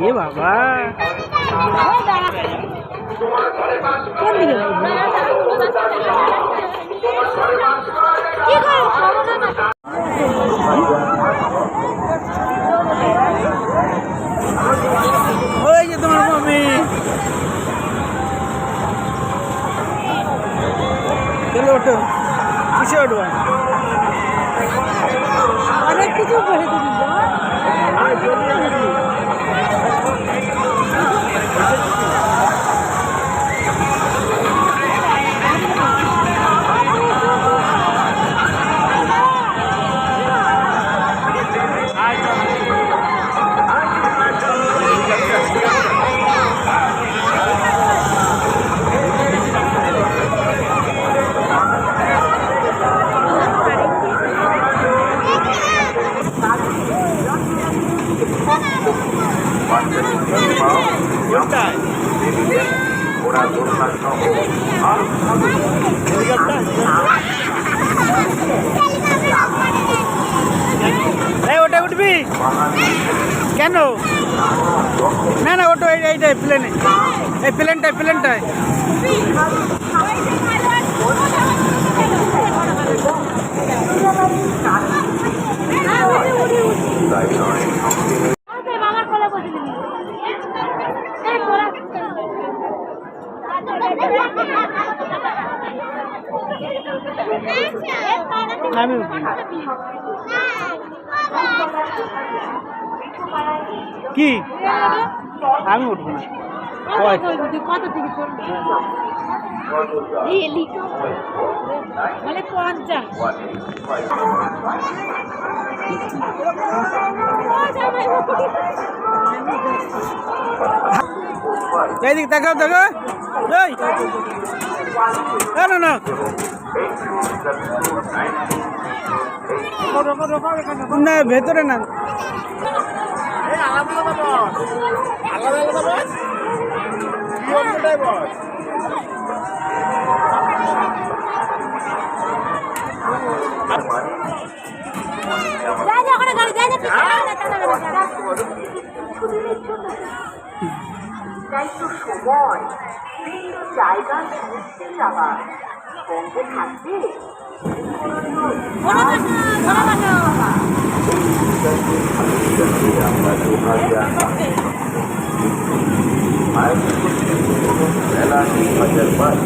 এ বাবা। কোন দিকে ওই যে তোমার অনেক কিছু করে দিবি আমি কি? আমি উঠবো না। কত থেকে মানে পঞ্চাশ। এইদিকে তাকাও দেখো এই। না না। না ভেতরে না। যাই যাই ওখানে গাড়ি যাই যাই পিছনে গাড়ি, দাঁড়া, দাঁড়া, দাঁড়া। তাই তো সময় বিভিন্ন জায়গায় ঘুরতে যাওয়া সঙ্গে থাকবে એનાથી હજાર પાંચ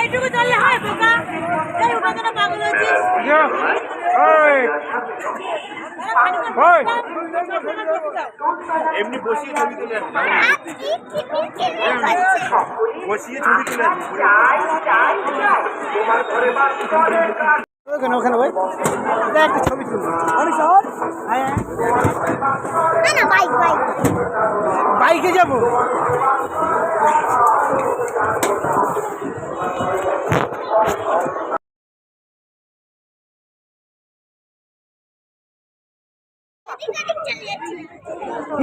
এইটুকু চললে হয় বোকা এই উঠার জন্য পাগল হয়েছিস এমনি বসিয়ে ছবি তুলে বসিয়ে ছবি তুলে ওখানে ওখানে ওই এটা একটা ছবি তুলবো অনেক শহর হ্যাঁ। Bike bike. বাইকে যাব।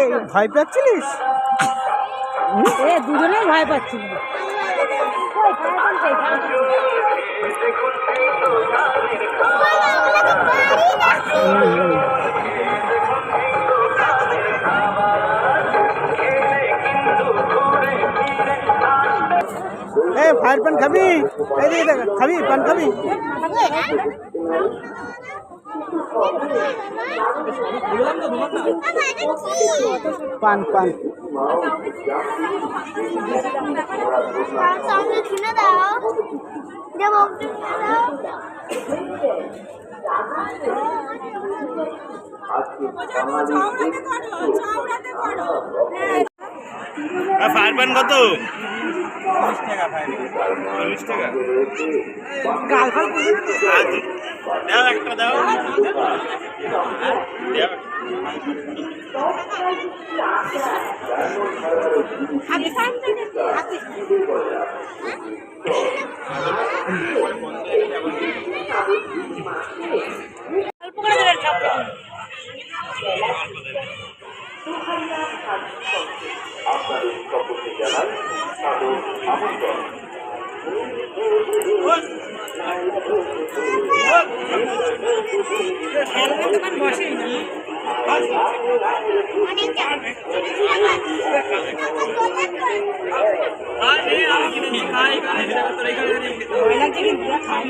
এই ভয় পাচ্ছিলিস? এ দুজনেই ভয় পাচ্ছিল। ফায়ার পান খাবি? এই দিকে দেখ খাবি পান পান। পান কিনে দাও দেবো ফায়ার প্যান কত? চল্লিশ টাকা দাও একটা দাও। অল্প করে দেবেন সব।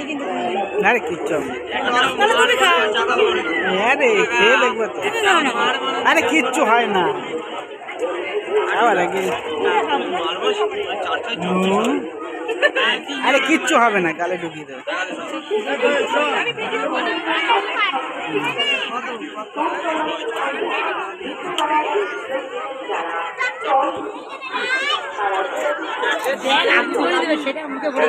কিছু না রে কিচ্ছু হবে না। হ্যাঁ রে খেয়ে তো। আরে, কিচ্ছু হয় না। আরে, কিচ্ছু হবে না, গালে ঢুকিয়ে দেবে। সেটা মুখে বলে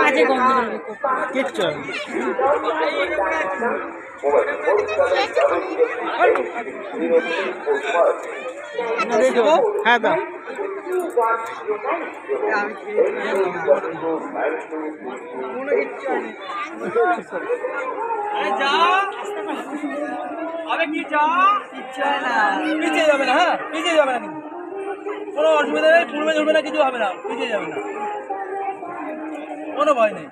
আজে গন্ধ। কিচ্ছু হবে না। হ্যাঁ দাও পিছিয়ে যাবে না হ্যাঁ পিছিয়ে যাবে না কোনো অসুবিধা নেই, পূর্বে ঝুলবে না, কিছু হবে না, পিছিয়ে যাবে না। কোনো ভয় নেই।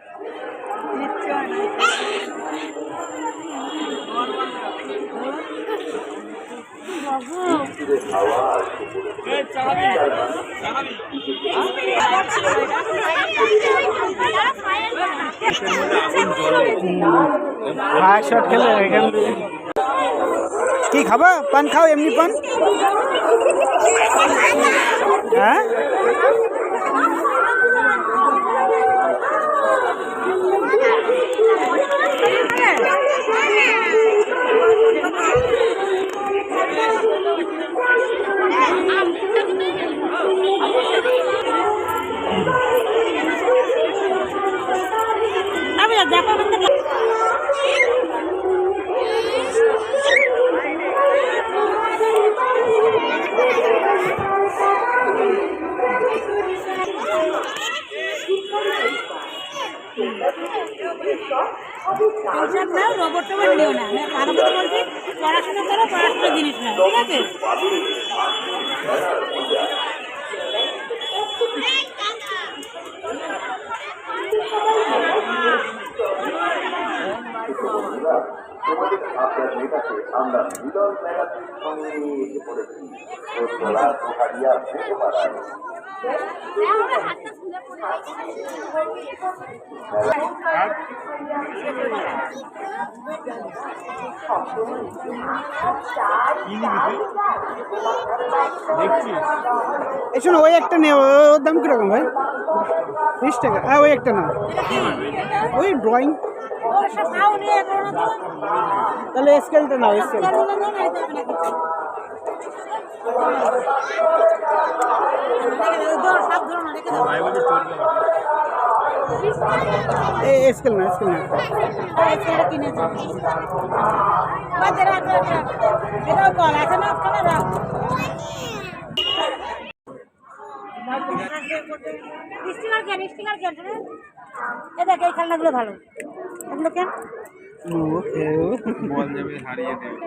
কি খাবা? পান খাও, এমনি পান? হ্যাঁ? এইসব নাও রোবট টোবট নিও না। আমি কারও আমরা মিলন ম্যাগাজিন সঙ্গে নিয়ে এসে পড়েছি। ও তোলার পোকারিয়া ভেঙে পাড়ায় এই শোনো ওই একটা নে ওর দাম কীরকম ভাই? বিশ টাকা। হ্যাঁ ওই একটা না ওই ড্রয়িং না তাহলে স্কেলটা নাও স্কেল স্কেল না স্কেল না। স্টিকার কেন স্টিকার কেন এ দেখ এই খেলনাগুলো ভালো এগুলো কেন ওকে বল যাবে হারিয়ে দেবে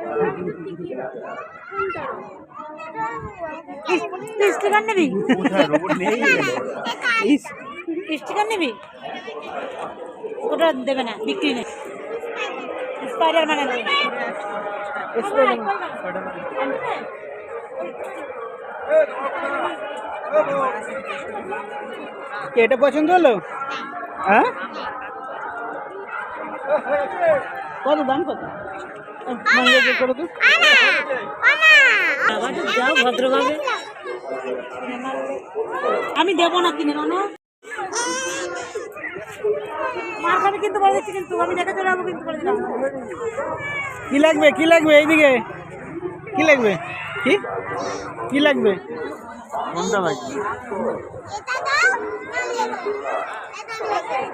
স্টিকার নিবি? স্টিকার নিবি? ওটা দেবে না বিক্রি নেই। স্পাইডার মানে এটা পছন্দ হলো? হ্যাঁ? কত দাম কত? করো তো যাও ভদ্রভাবে। আমি দেবো না কিনে না মার খাবে কিন্তু বলে দিচ্ছি কিন্তু আমি দেখে চলে যাব কিন্তু বলে দিলাম। কি লাগবে কি লাগবে এইদিকে? কি লাগবে? কি? কি লাগবে? কোনটা লাগবে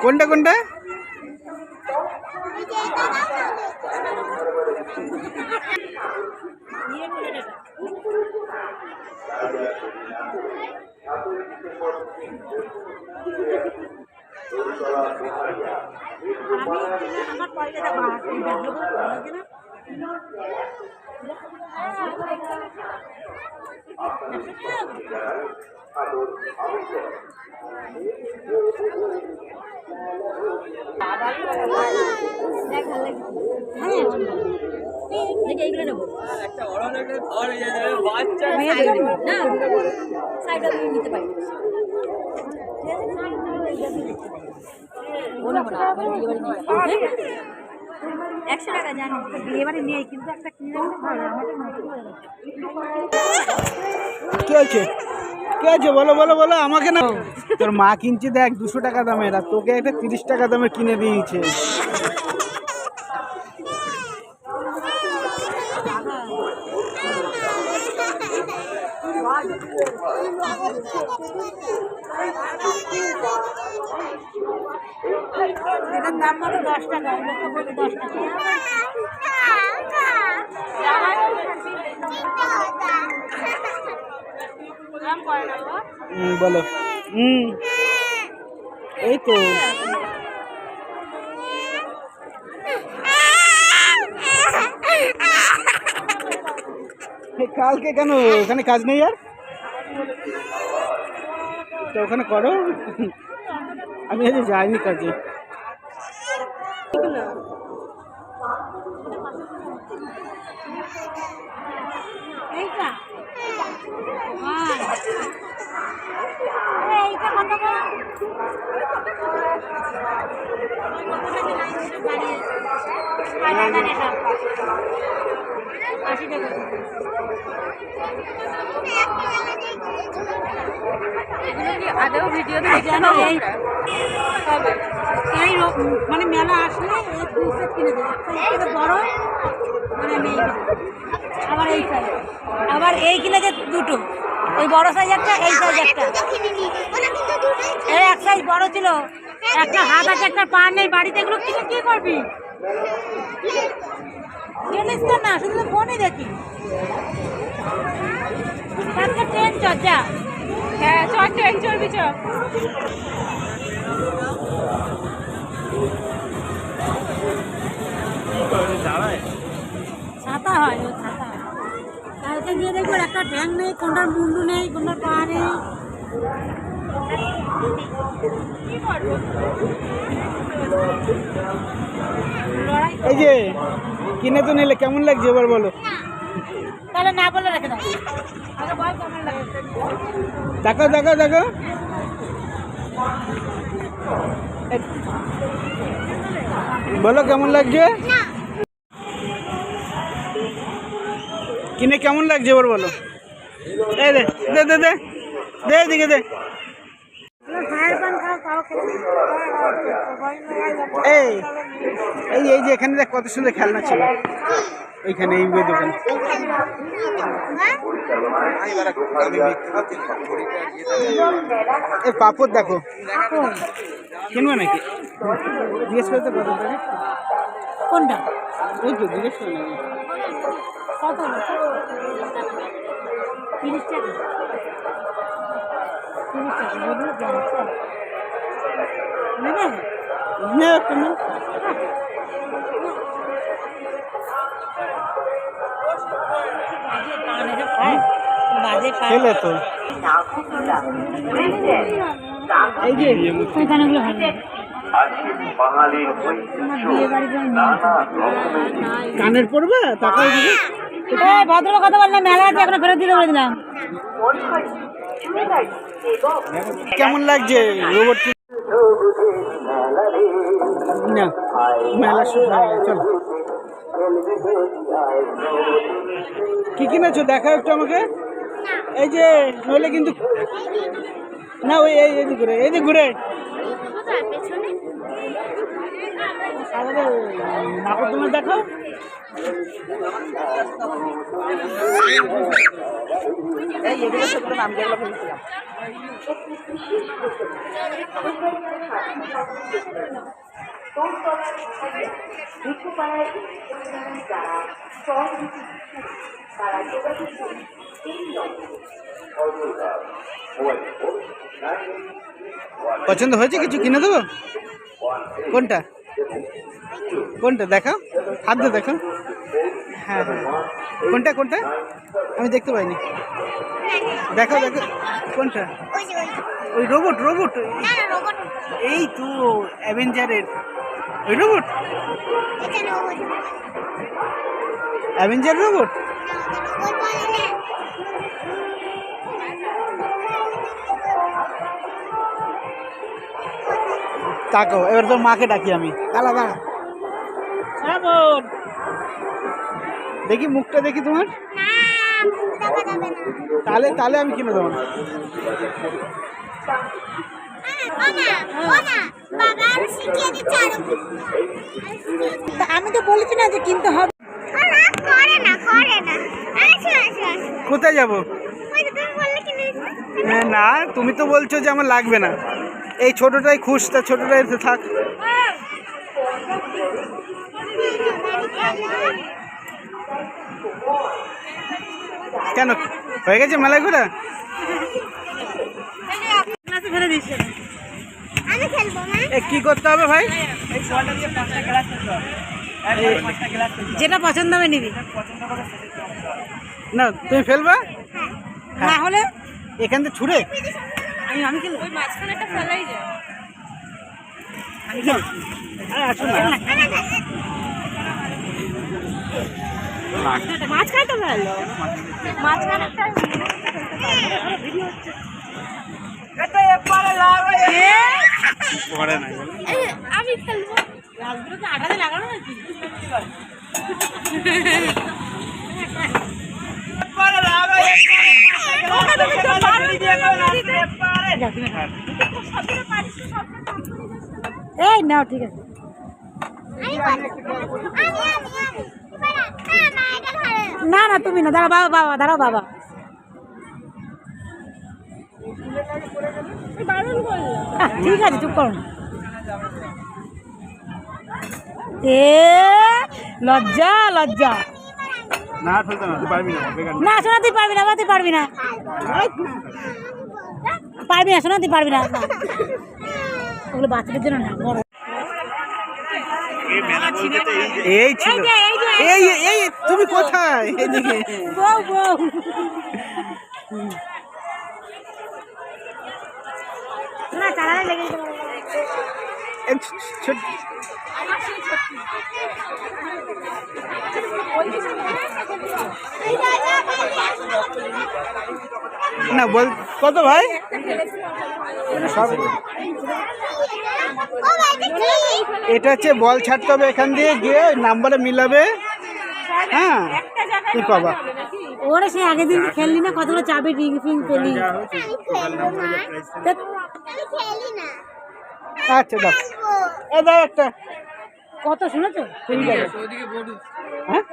কোনটা কোনটা। আমি আমার পয়সা বাড়াতে লাগে না হ্যাঁ দেখি এইগুলো নেব একশো টাকা জানি এবারে নেই কিন্তু একটা কিনে। কি হয়েছে? কি আছে বলো বলো বলো, আমাকে না তোর মা কিনছে দেখ, দুশো টাকা দামের, আর তোকে একটা তিরিশ টাকা দামের কিনে দিয়েছে। বলো এই তো। কালকে কেন? ওখানে কাজ নেই আর? তো ওখানে করো। আমি আজ যাইনি কাজে। এইটা হ্যাঁ আরে এইটা কত করে আশি টাকা আদৌ ভিডিও যেন এই এই মানে মেলা আসলে এই দুই সেট কিনে দেয়। একটা থেকে বড় মানে। আবার এই সাইজ আবার এই কিনে যে দুটো। ওই বড় সাইজ একটা এই সাইজ একটা। এই এক সাইজ বড় ছিল। একটা হাত আছে একটা পা নেই। বাড়িতে এগুলো কিনে কি করবি? কিনিস তো না, শুধু ফোনই দেখি। আজকে ট্রেন চর্চা হ্যাঁ চ ট্রেন, চলবি চ ছাতা হয়, ও ছাতা হয়। কালকে গিয়ে দেখব একটা ঠ্যাং নেই, কোনটার মুন্ডু নেই, কোনটার পা নেই। এই যে কিনে তো নিলে কেমন লাগছে এবার বলো? তাহলে না বলে রেখে দাও। দেখো দেখো দেখো। বলো কেমন লাগছে? কিনে কেমন লাগছে এবার বলো? এই দে দে দে দে। দে এদিকে দে ফায়ার পান খাও তাও খেতে এই এই এই যে এখানে দেখ কত সুন্দর খেলনা ছিল। এইখানে এই বই দোকান। এই পাপড় দেখো। কিনবো নাকি? জিজ্ঞেস করতে কত টাকা কোনটা? ওই তো জিজ্ঞেস করে নাকি? কত? তিরিশ টাকা। তিরিশ টাকা বুঝলি তো? নেবে নে খেলে তো। কানের পড়বে? দিকে ভদ্র কথা বললাম মেলা আছে এখন ফেরত দিতে বলে দিলাম কেমন লাগছে রোবট না মেলা শুরু হয়ে চলো। কি কিনেছো? দেখাও একটু আমাকে। এই যে নইলে কিন্তু না ওই এই এদিকে ঘুরে এদিকে ঘুরে। নাকর তোমার দেখাও। পছন্দ হয়েছে কিছু কিনে দেবো? কোনটা? কোনটা? দেখাও। হাত দিয়ে দেখো হ্যাঁ হ্যাঁ। কোনটা কোনটা? আমি দেখতে পাইনি। দেখো দেখো। কোনটা? ওই রোবট রোবট এই তো অ্যাভেঞ্জারের ওই রোবট অ্যাভেঞ্জার রোবট তাকো এবার তোর মাকে ডাকি আমি। কালা দাঁড়া। বোন দেখি মুখটা দেখি তোমার। তাহলে তাহলে আমি কিনে দেবো। আমি তো বলেছি না যে কিনতে হবে। কোথায় যাব? না, তুমি তো বলছো যে আমার লাগবে না। এই ছোটটাই খুশ, তা ছোটটাই থাক। কেন? হয়ে গেছে মেলায় ঘোরা? ফেলে দিচ্ছে এ কি করতে হবে ভাই? যেটা পছন্দ হবে নিবি। না তুমি ফেলবা? না হলে? এখান থেকে ছুড়ে? আমি আমি কিনবো ওই মাঝখানে একটা ফেলাই যায়। আরে আসুন না। মাঝখানে তো ফেলল মাঝখানে একটা না আমি খেলব। রাজগুলোকে আঠাতে লাগানো নাকি? এই নাও ঠিক আছে। না না তুমি না দাঁড়া বাবা বাবা দাঁড়াও বাবা। আহ, ঠিক আছে চুপ করো এ লজ্জা লজ্জা। না ফেলতে না তুই পারবি না না শোনা তুই পারবি না তুই পারবি না। পারবি না শোনা তুই পারবি না না। ওগুলো বাচ্চাদের জন্য না বড়। এই ছিল। এই এই যে, এই এই তুমি কোথায়? এদিকে না বল। কত ভাই? সব এটা হচ্ছে বল ছাড়তে হবে এখান দিয়ে গিয়ে নাম্বারে মিলাবে। হ্যাঁ তুই পাবা? ওরা সে আগের দিন খেললি না কতগুলো চাবি রিং ফিং পেলি আচ্ছা দাও। এ দাও একটা। কত শুনেছো? ঠিক আছে। হ্যাঁ?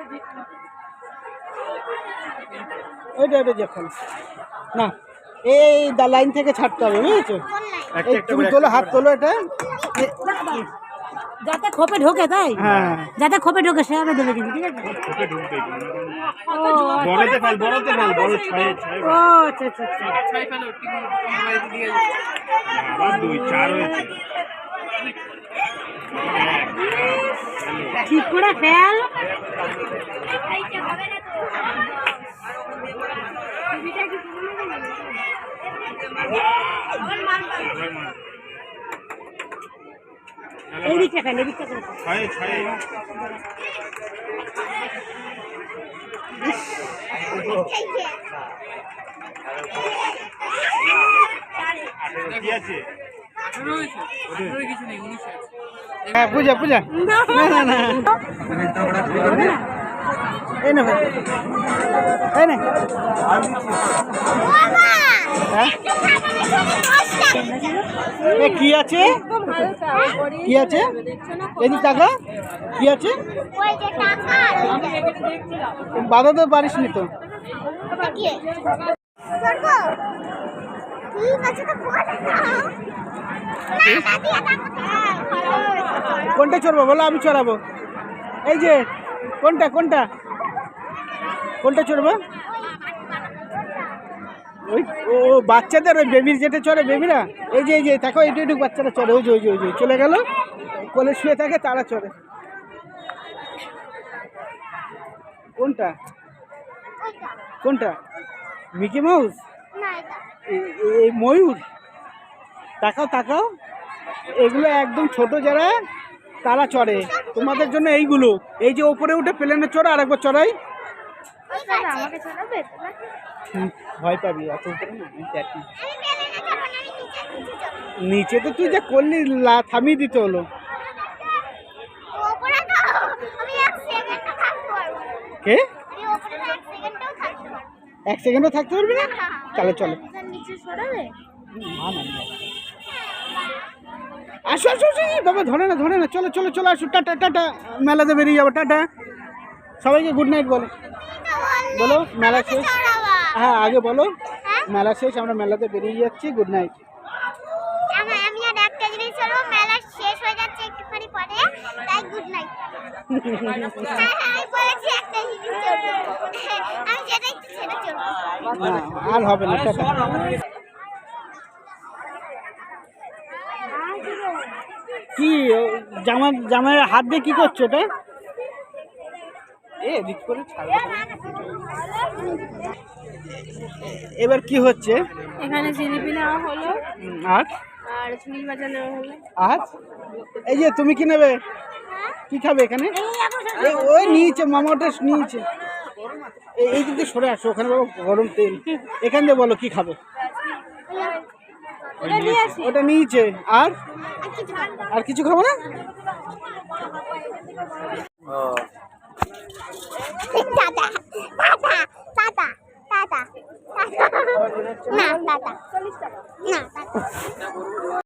ওইটা ওইটা যখন না। এই দা লাইন থেকে ছাড়তে হবে বুঝেছ? এই তুমি তোলো হাত তোলো এটা। যাতে খোপে ঢোকে তাই? হ্যাঁ। যাতে খোপে ঢোকে সে হবে দেবে কিন্তু ঠিক আছে? ও বড়তে ফেল বড়তে ফেল বড় ছয় ছয় ও আচ্ছা আচ্ছা আচ্ছা। ঠিক করে ফেল? এই দিকটা ফেল এই দিকটা ফেল ছয় ছয় কি আছে? হ্যাঁ পূজা পূজা। না না না। এই না ভাই। এই না। হ্যাঁ এ, কি আছে? কি আছে? এদিক টাকা কি আছে? বাধা তো পারিস নি তো। কোনটা চড়বো? বলো, আমি চড়াবো। এই যে, কোনটা কোনটা? কোনটা চড়বো? ওই ও বাচ্চাদের ওই বেবির যেটা চড়ে বেবিরা? এই যে এই যে দেখো এইটু এইটু বাচ্চারা চড়ে ওই যে ওই যে ওই যে চলে গেল। কোলে শুয়ে থাকে তারা চড়ে। কোনটা? কোনটা? Mickey Mouse? এই- এই ময়ূর? তাকাও তাকাও। এগুলো একদম ছোট যারা তারা চড়ে। তোমাদের জন্য এইগুলো। এই যে ওপরে উঠে প্লেনে চড়ে আরেকবার চড়াই। ভয় পাবি এত উপরে না আমি দেখ। নিচে তো তুই যা করলি লা থামিয়ে দিতে হলো। কে? এক সেকেন্ডও থাকতে পারবি না। তাহলে চলো। না, না, না। আসো আসো আসো বাবা ধরে না ধরে না। চলো চলো চলো আসো। Tata tata. মেলাতে বেরিয়ে যাব টাটা। সবাইকে গুড নাইট বলো। বলো মেলা শেষ। হ্যাঁ আগে বলো। মেলা শেষ আমরা মেলাতে বেরিয়ে যাচ্ছি। গুড নাইট আমি আমি আর একটা জিনিস হলো মেলা শেষ হয়ে যাচ্ছে একটুখানি পরে তাই গুড নাইট হ্যাঁ হ্যাঁ আর হবে না কি জামা জামার হাত দিয়ে কি করছ ওটা? এ এদিক করে ছাড়বে। এবার কি হচ্ছে? এখানে জিলিপি নেওয়া হলো। আর? আর চুড়ি ভাজা নেওয়া হলো। আর? এই যে তুমি কি নেবে? কি খাবে এখানে? এই ওই নিয়েছে মামাটা নিয়েছে। এই এই দিকে সরে আসো ওখানে বাবা গরম তেল। এখান দিয়ে বলো কি খাবে? ওটা নিয়েছে। আর? আর কিছু খাব না? Tata tata tata tata tata না টাটা না টাটা